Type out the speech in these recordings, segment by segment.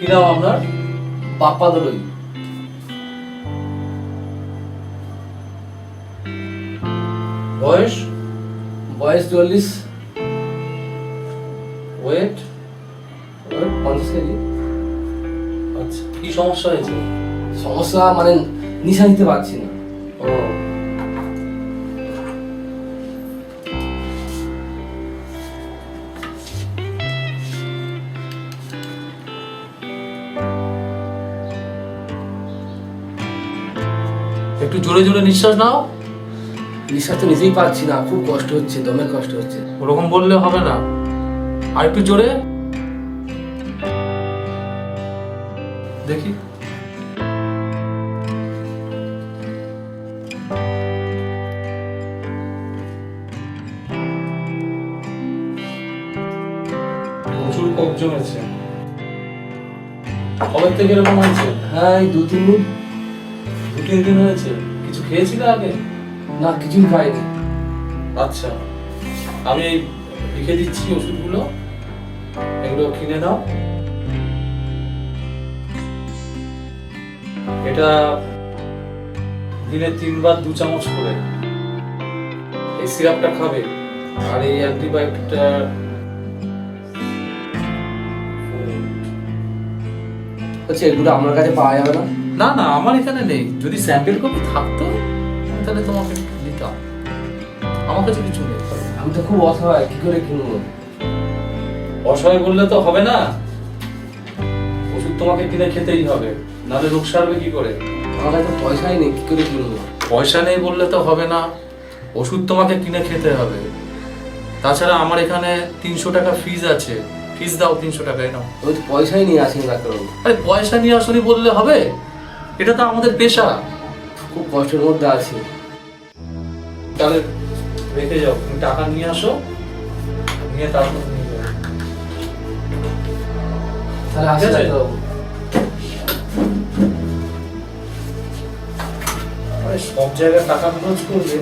কি নাম আপনার? বাপ্পা দলই বয়স? বয়স চল্লিশ। ওয়েট পঞ্চাশ কেজি। আচ্ছা কি সমস্যা হয়েছে? সমস্যা মানে নিশা নিতে পারছি না। ও। একটু জোরে জোরে নিঃশ্বাস নাও। নিঃশ্বাস তো নিজেই পারছি না, খুব কষ্ট হচ্ছে, দমে কষ্ট হচ্ছে। ওরকম বললে হবে না। আর একটু জোরে। দেখি। প্রচুর কফ জমেছে। কবে থেকে এরকম হয়েছে? হ্যাঁ এই দু তিন দিন। তিন দিন হয়েছে কিছু খেয়েছিলে আগে? না, কিছুই খাইনি। আচ্ছা আমি লিখে দিচ্ছি ওষুধগুলো। এগুলো কিনে নাও এটা দিনে তিনবার দু চামচ করে। এই সিরাপটা খাবে। আর এই অ্যান্টিবায়োটিকটা আচ্ছা এগুলো আপনার কাছে পাওয়া যাবে না? না না আমার এখানে নেই। যদি স্যাম্পেল কপি থাকতো আমি তাহলে তোমাকে দিতাম। আমার কাছে কিছু নেই। আমি তো খুব অসহায় কি করে কিনবো? অসহায় বললে তো হবে না। ওষুধ তোমাকে কিনে খেতেই হবে নাহলে রোগ সারবে কি করে? আমার কাছে পয়সাই নেই কি করে কিনবো? পয়সা নেই বললে তো হবে না। ওষুধ তোমাকে কিনে খেতে হবে। তাছাড়া আমার এখানে তিনশো টাকা ফিজ আছে। ফিজ দাও তিনশো ওই তো পয়সাই নিয়ে আসেন ডাক্তারবাবু। আরে পয়সা নিয়ে আসনি বললে হবে? এটা তো আমাদের পেশা। খুব কষ্টের মধ্যে আছি। তাহলে রেখে যাও তুমি টাকা নিয়ে আসো নিয়ে তারপর নিয়ে যাও। তাহলে। ডাক্তারবাবু মানে সব জায়গায় টাকা খরচ করবে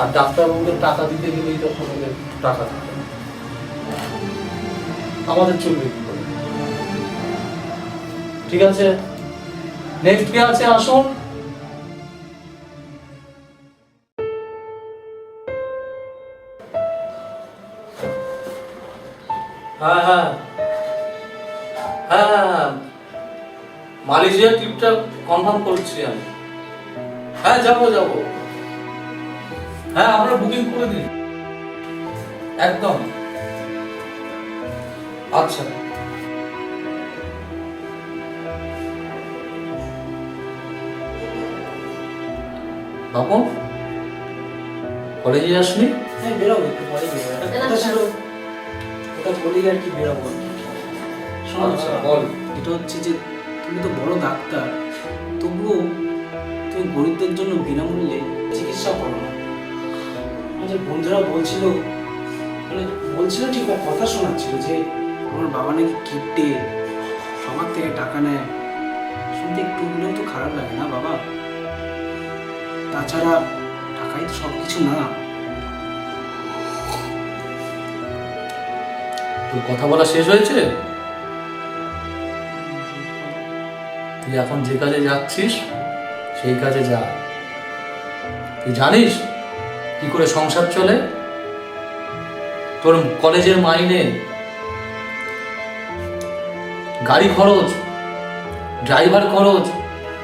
আর ডাক্তারবাবুদের টাকা দিতে গেলেই তখন ওদের টাকা থাকে। আমাদের চলবে ঠিক আছে? নেক্সট কে আছে, আসুন। হ্যাঁ হ্যাঁ। হ্যাঁ হ্যাঁ হ্যাঁ। মালয়েশিয়া ট্রিপটা কনফার্ম করছি আমি। হ্যাঁ যাব যাব। হ্যাঁ আমরা বুকিং করে দিন একদম। আচ্ছা। বাপন কলেজে আসনি হ্যাঁ বেরোবো একটু পরে বেরোবো। ওটা বলেই আর কি বেরোবো। শোনো আচ্ছা বল। এটা হচ্ছে যে তুমি তো বড় ডাক্তার তবুও তুমি গরিবদের জন্য বিনামূল্যে চিকিৎসা করো না। আমাদের বন্ধুরা বলছিল মানে বলছিল ঠিক বা কথা শোনাচ্ছিল যে আমার বাবা নাকি কিপটে সবার থেকে টাকা নেয়। শুনতে একটু হলেও তো খারাপ লাগে না বাবা? তাছাড়া টাকাই তো সব কিছু না। তোর কথা বলা শেষ হয়েছে? তুই এখন যে কাজে যাচ্ছিস, সেই কাজে যা। তুই জানিস কি করে সংসার চলে? তোর কলেজের মাইনে, গাড়ি খরচ, ড্রাইভার খরচ,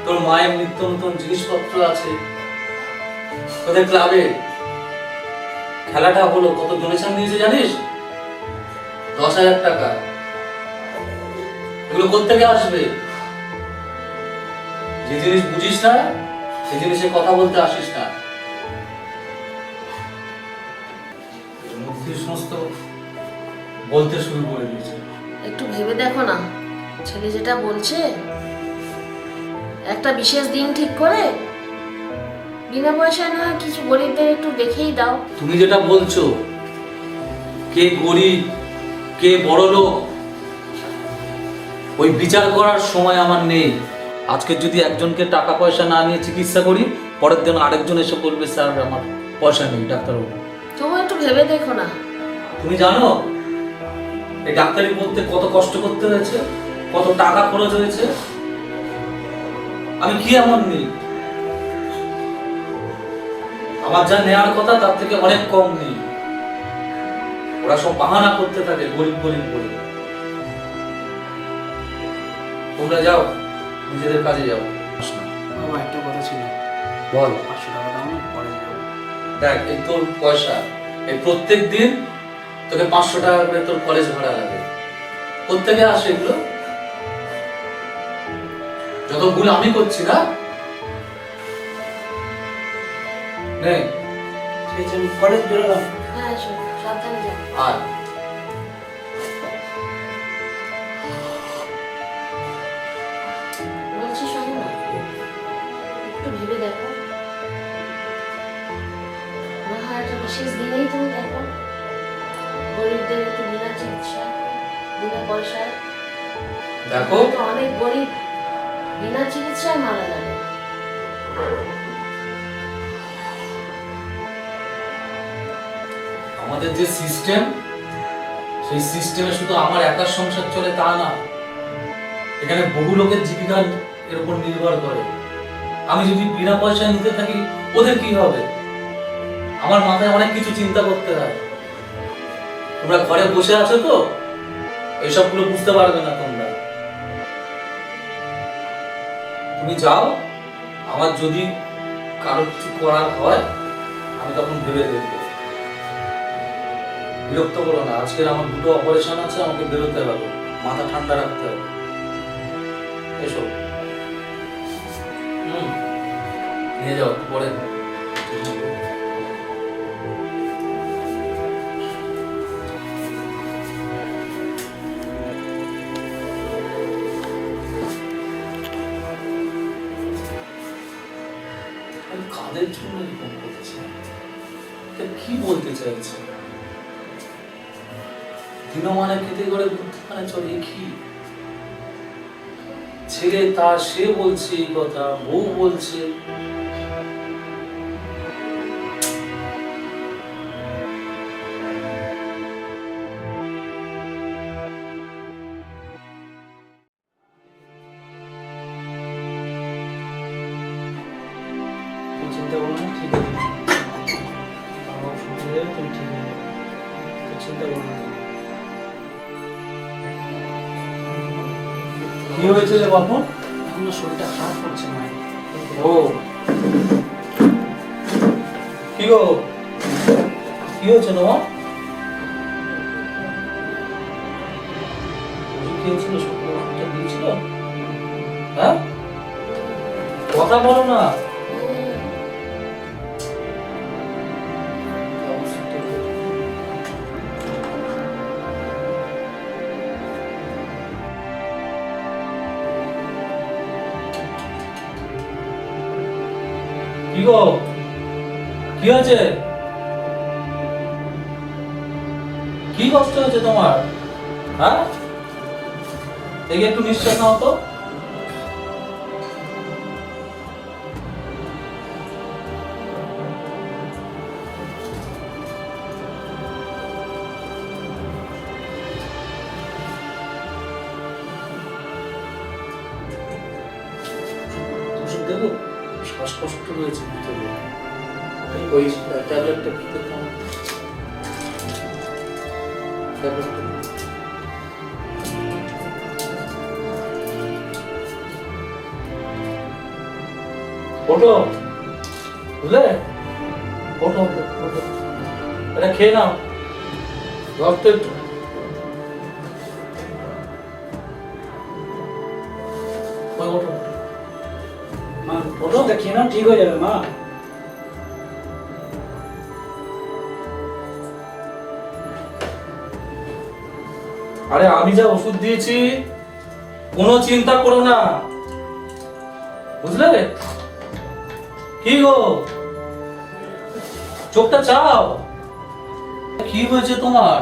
তোর মায়ের নিত্য নতুন জিনিসপত্র আছে। তোদের ক্লাবে খেলাটা হলো কত ডোনেশন দিয়েছে জানিস? দশ হাজার টাকা। এগুলো কোথেকে আসবে? যে জিনিস বুঝিস না সে জিনিসের কথা বলতে আসিস না। সমস্ত বলতে শুরু করে দিয়েছে। একটু ভেবে দেখো না। ছেলে যেটা বলছে একটা বিশেষ দিন ঠিক করে বিনা পয়সায় না কিছু গরিবদের একটু দেখেই দাও। তুমি যেটা বলছো কে গরিব কে বড় লোক ওই বিচার করার সময় আমার নেই। আজকে যদি একজনকে টাকা পয়সা না নিয়ে চিকিৎসা করি পরের দিন আরেকজন এসে বলবে স্যার আমার পয়সা নেই ডাক্তারবাবু। তবু একটু ভেবে দেখো না। তুমি জানো এই ডাক্তারি পড়তে কত কষ্ট করতে হয়েছে কত টাকা খরচ হয়েছে? আমি কি এমন নেই? আমার যা নেওয়ার কথা তার থেকে অনেক কম নেই। ওরা সব বাহানা করতে থাকে গরিব গরিব বলে। তোমরা যাও নিজেদের কাজে যাও। বাবা একটা কথা ছিল। বল। পাঁচশো টাকা দাও পরে দেখ এই তোর পয়সা এই প্রত্যেক দিন তোকে পাঁচশো টাকা করে তোর কলেজ ভাড়া লাগে। কোথেকে আসে এগুলো? যত ভুল আমি করছি না নে। ঠিক আছে আমি কলেজ বেরোলাম। হ্যাঁ সাবধানে যাও আর। বলছি শোনো না একটু ভেবে দেখো। একটা বিশেষ দিনেই তুমি দেখো গরিবদের একটু বিনা চিকিৎসা বিনা পয়সায়। দেখো। অনেক গরিব বিনা চিকিৎসায় মারা যাবে। আমাদের যে সিস্টেম সেই সিস্টেমে শুধু আমার একার সংসার চলে তা না, এখানে বহু লোকের জীবিকা এর উপর নির্ভর করে। আমি যদি বিনা পয়সায় নিতে থাকি, ওদের কি হবে? আমার মাথায় অনেক কিছু চিন্তা করতে হয়। তোমরা ঘরে বসে আছো তো? এইসবগুলো বুঝতে পারবে না তোমরা। তুমি যাও, আমার যদি কারও কিছু করার হয়, আমি তখন ভেবে দেখব। বিরক্ত করো না। আজকের আমার দুটো অপারেশন আছে, আমাকে বেরোতে হবে। মাথা ঠান্ডা রাখতে হবে। এসো। হুম। নিয়ে যাও পরে। কাদের জন্য এটা কি বলতে চাইছে? দিনমানে খেতে করে বুদ্ধিমানে চলে কি? ছেলে তা সে বলছে এই কথা বউ বলছে। কি হয়েছে রে বাপু? আমার শরীরটা খারাপ করছে মায়ের। ও। কি গো? কি হয়েছে তোমার কি হয়েছিল? ওষুধটা দিয়েছিল হ্যাঁ? কথা বলো না। কি গো কি হয়েছে কি কষ্ট হয়েছে তোমার? হ্যাঁ? দেখে একটু নিঃশ্বাস নাও তো। খেয়ে নাও। একটু। মা ওষুধটা খেয়ে নাও ঠিক হয়ে যাবে মা। আরে আমি যা ওষুধ দিয়েছি কোনো চিন্তা করো না। বুঝলে? কি গো? চোখটা চাও? কি হয়েছে তোমার?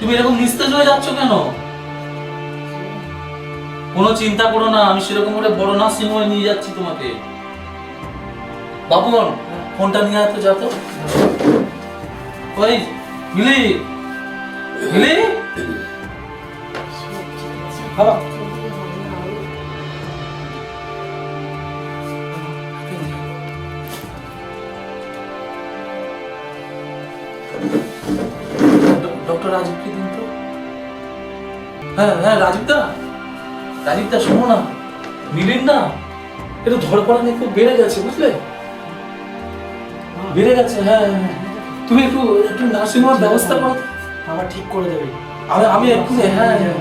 তুমি এরকম নিস্তেজ হয়ে যাচ্ছ কেন? কোনো চিন্তা করো না, আমি সেরকম করে বড় নার্সিং হোমে নিয়ে যাচ্ছি তোমাকে। বাবুগণ, ফোনটা নিয়ে আসতে যা তো। ওই, মিলি! মিলি! বাবা। রাজীবকে দিন তো? হ্যাঁ হ্যাঁ রাজীবদা রাজীবদা শোনো না। মিলিন না একটু ধরপড়ানি খুব বেড়ে গেছে বুঝলে? বেড়ে গেছে হ্যাঁ হ্যাঁ, হ্যাঁ। তুমি একটু একটু নার্সিং হোমের ব্যবস্থা করো। বাবা ঠিক করে দেবে। আমি আমি এক্ষুনি হ্যাঁ হ্যাঁ।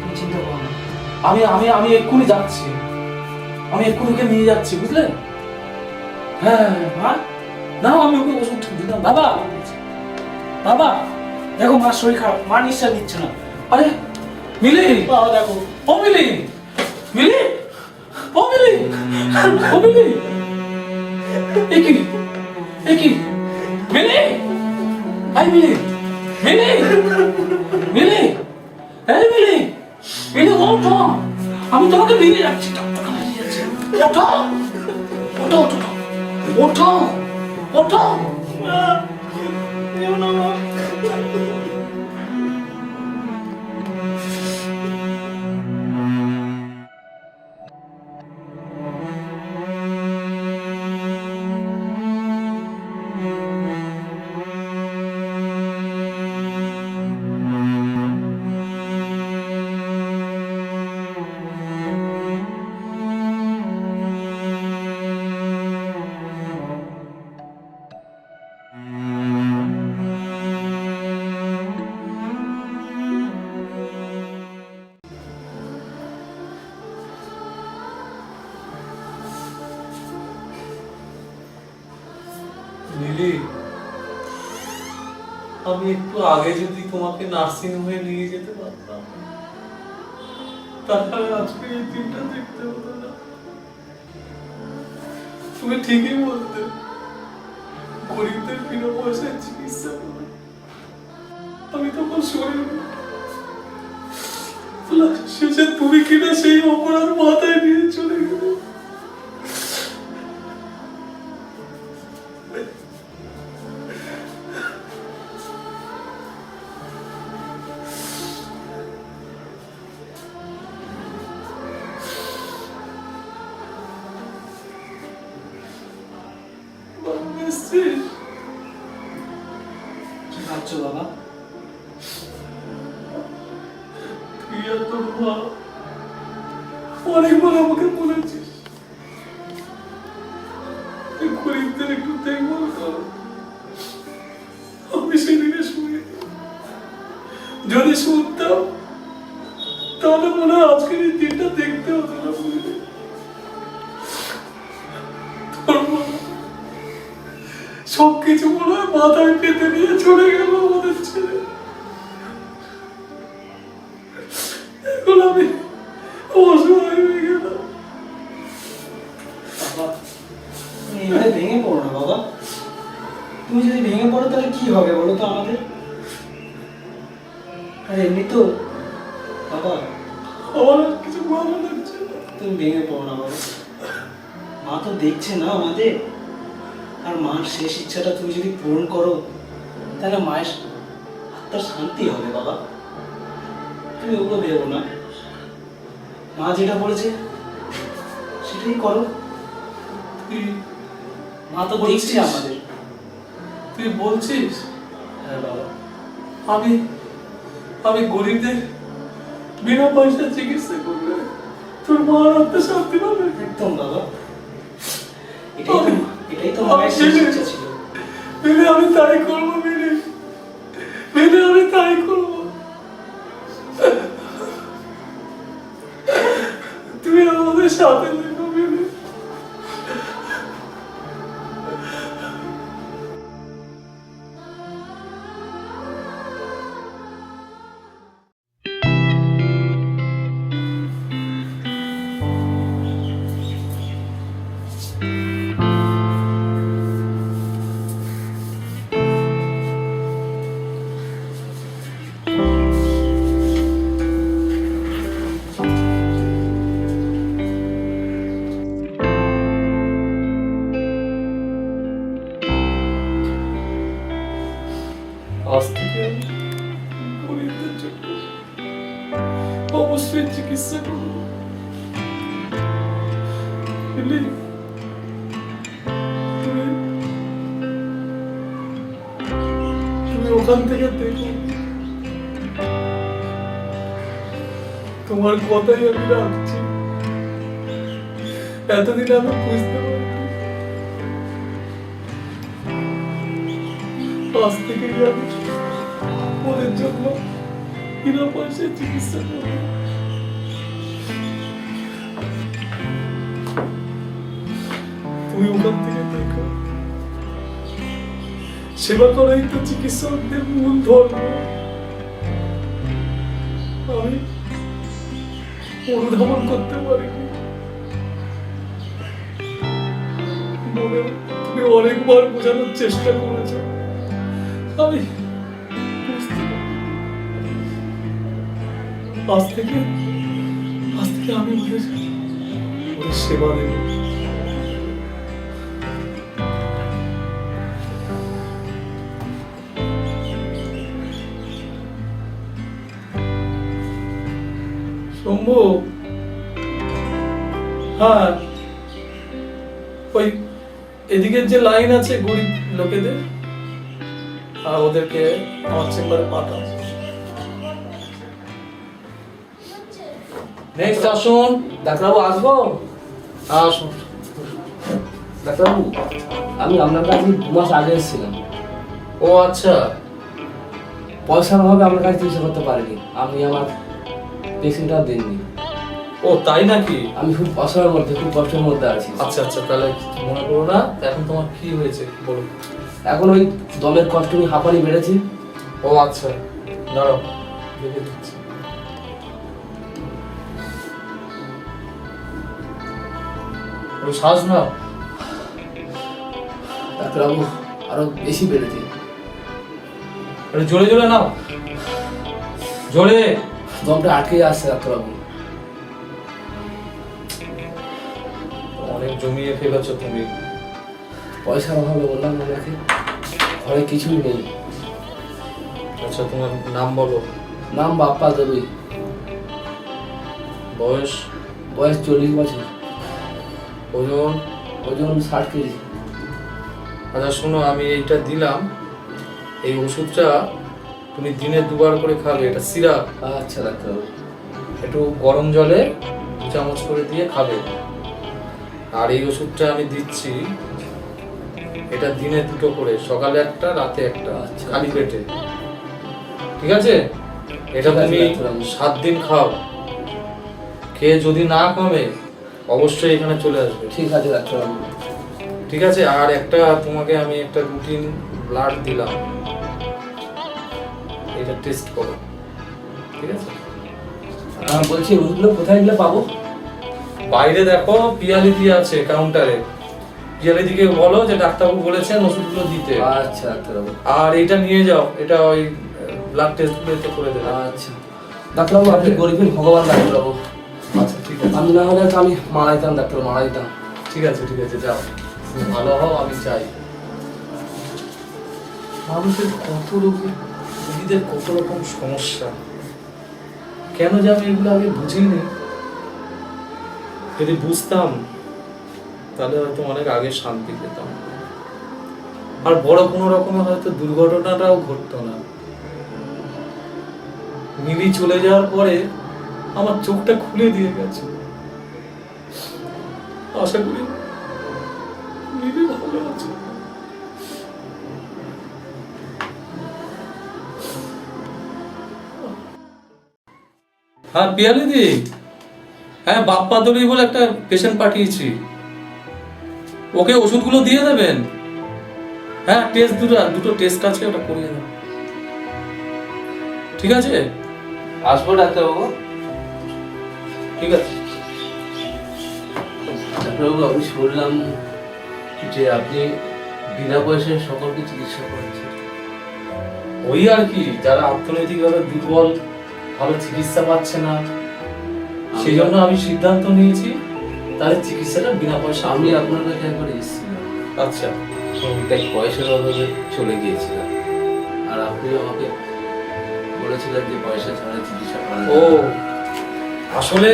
তুমি চিন্তা করো আমি আমি আমি এক্ষুনি যাচ্ছি। আমি এক্ষুনি ওকে নিয়ে যাচ্ছি বুঝলে? হ্যাঁ। মা। না আমি ওকে ওষুধ দিলাম। বাবা বাবা। দেখো মার শরীর খারাপ। মা নিঃশ্বাস নিচ্ছে না। আরে মিলি! বাবা দেখো। ও মিলি! মিলি! ও মিলি! ও মিলি! এ কি? এ কি? মিলি! আই মিলি! মিলি! মিলি! এই মিলি! মিলি ওঠো আমি তোমাকে নিয়ে যাচ্ছি। ওঠো। ওঠো ওঠো ওঠো। ওঠো। আমি একটু আগে যদি তোমাকে নার্সিং হোমে নিয়ে যেতে পারতাম। তাহলে আজকে এই দিনটা দেখতে হতো না। তুমি ঠিকই বলতে গরিবদের বিনা পয়সায় চিকিৎসা করে। আমি তখন শরীর শেষে তুমি কিনা সেই অপরাধ মাথায় নিয়ে এসছিস মাথায় পেতে নিয়ে চলে গেল আমাদের ছেলে। এখন আমি অসহায় হয়ে গেলাম। বাবা তুমি এবারে ভেঙে পড়ো না বাবা। তুমি যদি ভেঙে পড়ো তাহলে কি হবে বলো তো আমাদের? আর এমনি তো বাবা। আমার কিছু ভালো লাগছে তুমি ভেঙে পড়ো না বাবা। মা তো দেখছে না আমাদের। আর মার শেষ ইচ্ছাটা তুমি যদি পূরণ করো তাহলে মায়ের আত্মার শান্তি হবে বাবা। তুমি ওগুলো ভেবো না। মা যেটা বলেছে সেটাই করো। মা তো? দেখছে আমাদের। তুই বলছিস? হ্যাঁ বাবা। আমি আমি গরিবদের বিনা পয়সা চিকিৎসা করবে তোর মার আত্মা শান্তি পাবে? একদম বাবা এটাই তো এটাই তো মায়ের শেষ ইচ্ছা ছিল মেলে আমি তাই করব। hasta geldi. Oraya gidecekler. Ama sürekli gitsek olur. Bileyim. ওখান থেকে দেখো তোমার কথাই আমি রাখছি এতদিন আমি বুঝতে পারছি আজ থেকে জন্য বিনা পয়সায় চিকিৎসা করব তুমি ওখান থেকে দেখো সেবা করাই তো চিকিৎসকদের মূল ধর্ম আমি অনুধাবন করতে মনে তুমি অনেকবার বোঝানোর চেষ্টা করেছ আমি আজ থেকে আজ থেকে আমি ওদের ওদের সেবা দেবো। শম্ভু হ্যাঁ ওই এদিকের যে লাইন আছে গরিব লোকেদের আর ওদেরকে আমার চেম্বারে পাঠাও। নেক্সট আসুন ডাক্তারবাবু আসব? আসুন। ডাক্তারবাবু আমি আপনার কাছে দু মাস আগে এসেছিলাম। ও আচ্ছা। পয়সার অভাবে আপনার কাছে চিকিৎসা করতে পারিনি। আপনি আমার পেশেন্টটা দেননি ও তাই নাকি? আমি খুব অসহায়ের মধ্যে খুব কষ্টের মধ্যে আছি। আচ্ছা আচ্ছা তাহলে মনে করো না। এখন তোমার কি হয়েছে বলো। এখন ওই দমের কষ্ট নিয়ে হাঁপানি বেড়েছে। ও আচ্ছা। দাঁড়াও দেখে দিচ্ছি। ওই শ্বাস নাও? ডাক্তারবাবু আরও বেশি বেড়েছে একটু জোরে জোরে নাও। জোরে। দমটা আটকে আসছে ডাক্তারবাবু। অনেক জমিয়ে ফেলেছো তুমি। পয়সার অভাবে বললাম আপনাকে ঘরে কিছুই নেই। আচ্ছা তোমার নাম বলো। নাম বাপ্পা দেবী। বয়স? বয়স চল্লিশ বছর। ওজন ওজন ষাট কেজি। আচ্ছা শোনো আমি এইটা দিলাম। এই ওষুধটা তুমি দিনে দুবার করে খাবে। এটা সিরাপ। আচ্ছা ডাক্তারবাবু। একটু গরম জলে দু চামচ করে দিয়ে খাবে। আর এই ওষুধটা আমি দিচ্ছি এটা দিনে দুটো করে সকালে একটা রাতে একটা আচ্ছা। খালি পেটে। ঠিক আছে? এটা তুমি সাত দিন খাও। খেয়ে যদি না কমে অবশ্যই এখানে চলে আসবে। ঠিক আছে ডাক্তারবাবু ঠিক আছে আর একটা তোমাকে আমি একটা রুটিন ব্লাড দিলাম। এটা টেস্ট করো। ঠিক আছে? বলছি ওগুলো কোথায় গেলে পাবো? বাইরে দেখো পিয়ালিদি আছে কাউন্টারে পিয়ালিদিকে বলো যে ডাক্তারবাবু বলেছেন ওষুধগুলো দিতে। আচ্ছা ডাক্তারবাবু। আর এটা নিয়ে যাও এটা ওই ব্লাড টেস্টগুলো করে দেবে। আচ্ছা। ডাক্তারবাবু আপনি গরিবের ভগবান ডাক্তারবাবু। আচ্ছা ঠিক আছে। আমি না হলে আমি মারা যেতাম, ডাক্তার মারা যেতাম। ঠিক আছে ঠিক আছে, যাও। ভালো হও, আমি চাই। মানুষের কত রোগী রোগীদের কত রকম সমস্যা। কেন যে আমি এগুলো আগে বুঝিনি? যদি বুঝতাম, তাহলে হয়তো অনেক আগে শান্তি পেতাম। আর বড় কোনো রকমের হয়তো দুর্ঘটনাটাও ঘটতো না। মিলি চলে যাওয়ার পরে আমার চোখটা খুলে দিয়ে গেছে। আশা করি মিলি ভালো আছে। হ্যাঁ পিয়ালিদি হ্যাঁ বাপ্পা দড়ি বলে একটা পেশেন্ট পাঠিয়েছি। ওকে ওষুধগুলো দিয়ে দেবেন? হ্যাঁ টেস্ট দুটো দুটো টেস্ট আছে ওটা করিয়ে দেবেন ঠিক আছে? আসব ডাক্তারবাবু। ঠিক আছে। ডাক্তারবাবু আমি শুনলাম যে আপনি বিনা পয়সায় সকলকে চিকিৎসা করেছেন ওই আর কি যারা অর্থনৈতিকভাবে দুর্বল ভালো চিকিৎসা পাচ্ছে না সেই জন্য আমি সিদ্ধান্ত নিয়েছি তাদের চিকিৎসাটা বিনা পয়সা আমি আপনার কাছে একবার এসেছিলাম আচ্ছা তাই পয়সার অভাবে চলে গিয়েছিলাম। আর আপনি আমাকে বলেছিলেন যে পয়সা ছাড়া চিকিৎসা করা ও আসলে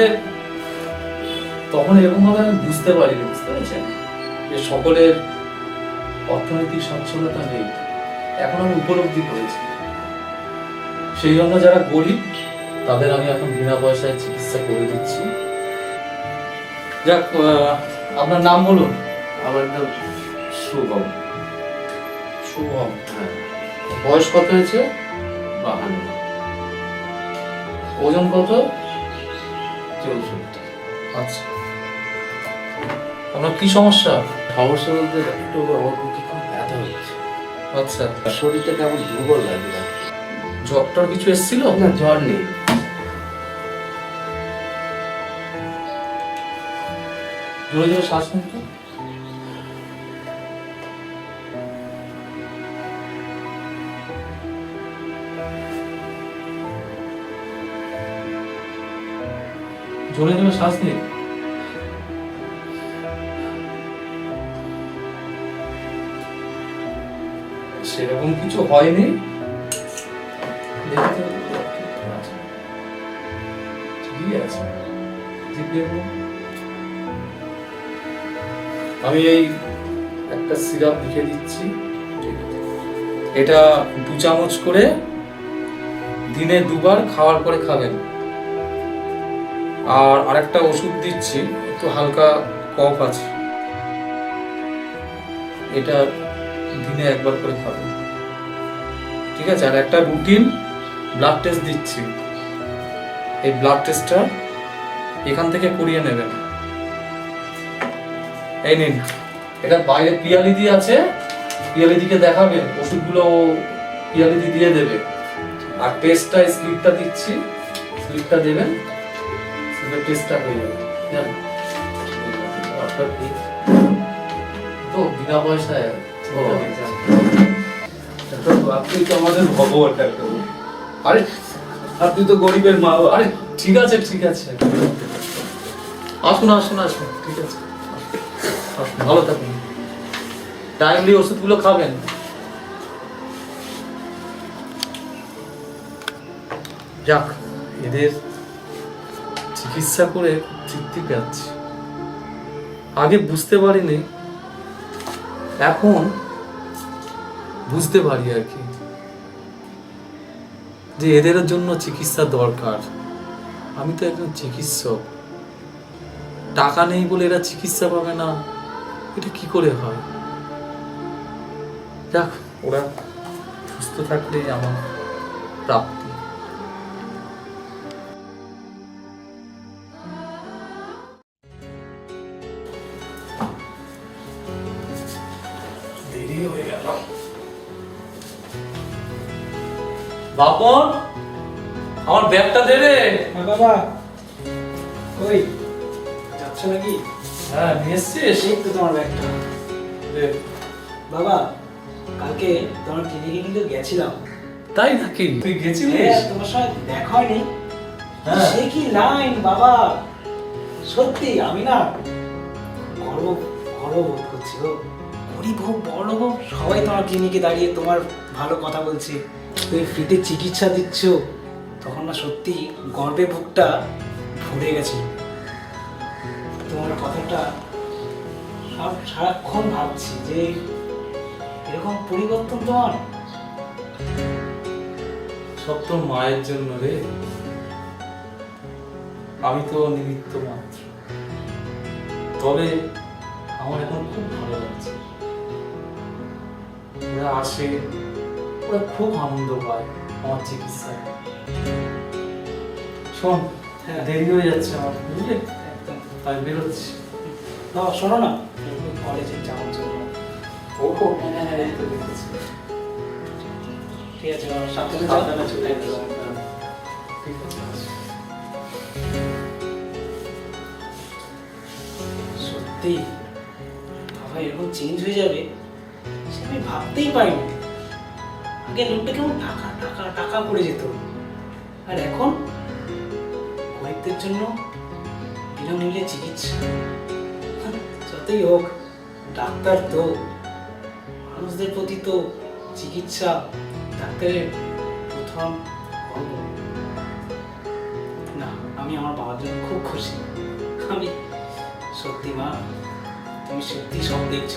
তখন এরকমভাবে আমি বুঝতে পারিনি বুঝতে পেরেছেন? যে সকলের অর্থনৈতিক সচ্ছলতা নেই। এখন আমি উপলব্ধি করেছি। সেই জন্য যারা গরিব তাদের আমি এখন বিনা পয়সায় চিকিৎসা করে দিচ্ছি। যাক আপনার নাম বলুন। আমার নাম শুভম। শুভম হ্যাঁ। বয়স কত হয়েছে? বাহান্ন। ওজন কত? চৌষট্টি আচ্ছা। আপনার কি সমস্যা? সমস্যা বলতে একটু আমার বুকে খুব ব্যথা হচ্ছে। আচ্ছা। শরীরটা কেমন দুর্বল লাগে জ্বর জ্বরটার কিছু এসেছিল? না জ্বর নেই। জোরে জোরে শ্বাস নিন জোরে জোরে শ্বাস নিন সেরকম কিছু হয়নি। ঠিকই আছে। আমি এই একটা সিরাপ লিখে দিচ্ছি। এটা দু চামচ করে দিনে দুবার খাওয়ার পরে খাবেন। আর আরেকটা ওষুধ দিচ্ছি, একটু হালকা কফ আছে। এটা দিনে একবার করে খাবেন ঠিক আছে, আর একটা রুটিন ব্লাড টেস্ট দিচ্ছি। এই ব্লাড টেস্টটা এখান থেকে করিয়ে নেবেন। এই নিন, এটা বাইরে পিয়ালিদি আছে, পিয়ালিদিকে দেখাবেন ওষুধগুলো পিয়ালিদি দিয়ে দেবে। আর টেস্টটা স্লিপটা দিচ্ছি স্লিপটা দেবেন। স্লিপের টেস্টটা হয়ে যাবে। জান আপনার কি? তো বিনা পয়সায় তো আপনি তো আমাদের ভগবান ডাক্তার আরে আপনি তো গরিবের মা বাবা। আরে ঠিক আছে ঠিক আছে। আসুন আসুন আসুন ঠিক আছে। ভালো থাকুন। টাইমলি ওষুধগুলো খাবেন। যাক। এদের চিকিৎসা করে তৃপ্তি পাচ্ছি আগে বুঝতে পারিনি, এখন বুঝতে পারি আর কি। যে এদের জন্য চিকিৎসা দরকার। আমি তো একজন চিকিৎসক। টাকা নেই বলে এরা চিকিৎসা পাবে না। এটা কি করে হয়? যাক, ওরা সুস্থ থাকলেই আমার প্রাপ্তি বাপন আমার ব্যাগটা দে রে। হ্যাঁ বাবা। ওই যাচ্ছ নাকি? হ্যাঁ নিয়ে এসছিস? এই তো তোমার ব্যাগটা। বাবা কালকে তোমার ক্লিনিকে কিন্তু গেছিলাম। তাই নাকি? তুই গেছিলিস? হ্যাঁ, তোমার সাথে দেখা হয়নি। হ্যাঁ। সে কি লাইন বাবা? সত্যি আমি না গর্ব গর্ব বোধ করছি গরিব হোক বড় হোক সবাই তোমার ক্লিনিকে দাঁড়িয়ে তোমার ভালো কথা বলছে। তুমি ফ্রিতে চিকিৎসা দিচ্ছ, তখন না সত্যি গর্বে বুকটা ভরে গেছে তোমার কথাটা সব সারাক্ষণ ভাবছি যে এরকম পরিবর্তন তোমার সব তো মায়ের জন্য রে। আমি তো নিমিত্ত মাত্র। তবে আমার এখন খুব ভালো লাগছে। আসে ওরা খুব আনন্দ পায় আমার চিকিৎসায়। শোন হ্যাঁ। দেরি হয়ে যাচ্ছে আমার বুঝলি? একদম আমি বেরোচ্ছি। বাবা শোনো না কলেজে যাওয়ার জন্য। ও হ্যাঁ হ্যাঁ এই তো দেখেছি। ঠিক আছে বাবা সাবধানে সাবধানে চলে ঠিক আছে সত্যি? বাবা এরকম চেঞ্জ হয়ে যাবে? সে আমি ভাবতেই পারিনি। আগে লোকটা কেমন টাকা টাকা টাকা পড়ে যেত। আর এখন গরিবদের জন্য বিনামূল্যে চিকিৎসা। যতই হোক, ডাক্তার তো, মানুষদের প্রতি তো চিকিৎসা ডাক্তারের প্রথম। না, আমি আমার বাবার জন্য খুব খুশি। আমি সত্যি মা, তুমি সত্যি সব দেখছ।